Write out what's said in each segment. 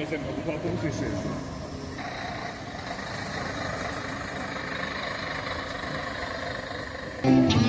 としてのか僕はどうしるです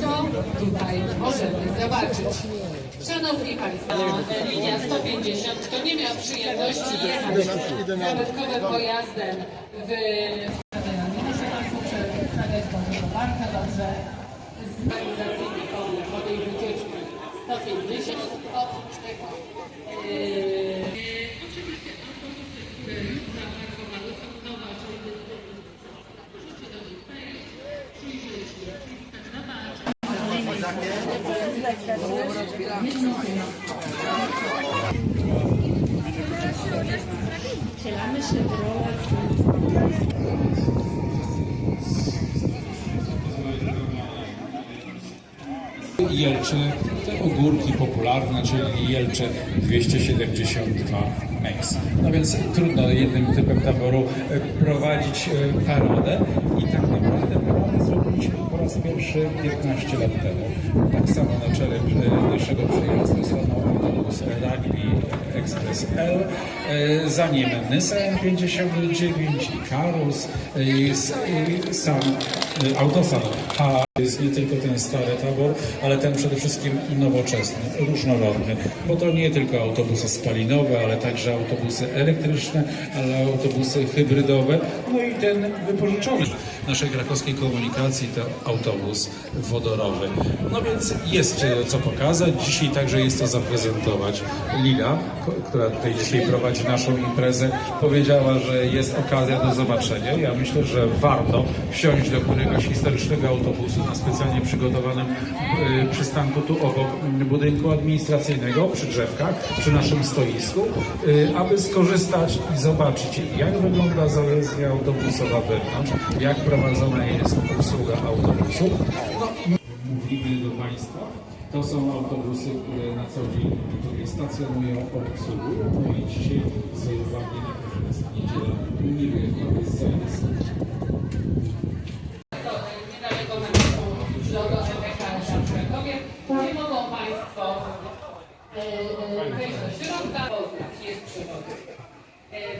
co tutaj możemy zobaczyć. Szanowni Państwo, linia 150, kto nie miał przyjemności jechać zabytkowym pojazdem w... Muszę bardzo dobrze po tej wycieczce 150, oprócz tego yy, oczywiście autobusy, które już zaparkowały są nowe, czyli proszę do nich wejść, przyjrzeć się, zobaczyć. Jelcze, te ogórki popularne, czyli Jelcze 272 No więc trudno jednym typem taboru e, prowadzić e, paradę i tak naprawdę paradę zrobiliśmy po raz pierwszy 15 lat temu. Tak samo na czele e, naszego przejazdu stanął autobus Rugby Express L, za nim Nissan 59 i Karus, sam autosan H. Jest nie tylko ten stary tabor, ale ten przede wszystkim nowoczesny, różnorodny, bo to nie tylko autobusy spalinowe, ale także autobusy elektryczne, ale autobusy hybrydowe, no i ten wypożyczony naszej krakowskiej komunikacji to autobus wodorowy. No więc jest e, co pokazać, dzisiaj także jest to zaprezentować. Lila, która tutaj dzisiaj prowadzi naszą imprezę, powiedziała, że jest okazja do zobaczenia. Ja myślę, że warto wsiąść do któregoś historycznego autobusu na specjalnie przygotowanym y, przystanku tu obok budynku administracyjnego, przy drzewkach, przy naszym stoisku, y, aby skorzystać i zobaczyć, jak wygląda zależnia autobusowa wewnątrz, jak prowadzona jest obsługa autobusów. No, mówimy do Państwa. To są autobusy, które na co dzień tutaj stacjonują, obsługują. No i dzisiaj z uwagi na to, że jest niedziela, nie wyjechali z zajęcia. niedaleko na logo EPK w Krakowie. Nie mogą Państwo wejść do środka, poznać, jest przewodnik.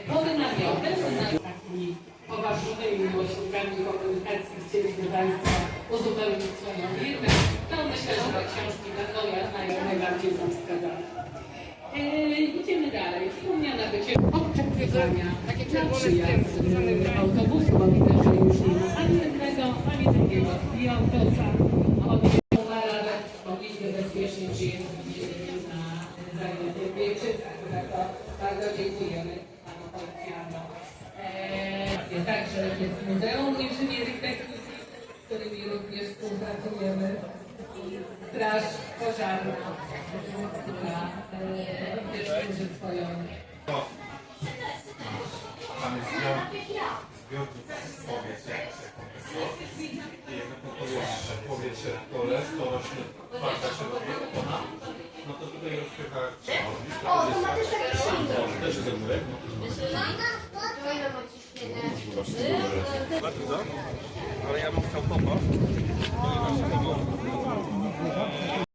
Pod namiotem, na poważnymi środkami komunikacji chcieliśmy Państwa uzupełnić swoją wiedzę, to myślę, że te książki naj- najbardziej są wskazane. E, Idziemy dalej. Wspomniana wycieczka oczekiwania na przyjazd autobusu, bo widzę, że już nie ma ani jednego, ani drugiego i autosa. Którymi również współpracujemy. Straż Pożarna, która e, również służy swoją jest zbiornik, zbiornik z powietrza. I jak to powietrze, powietrze pole, to rośnie twarda się robi ona, no to tutaj rozpycha O, to ma też taki silnik. Też jest ogórek. No Wat is dat? Alleen jij moet gaan papa.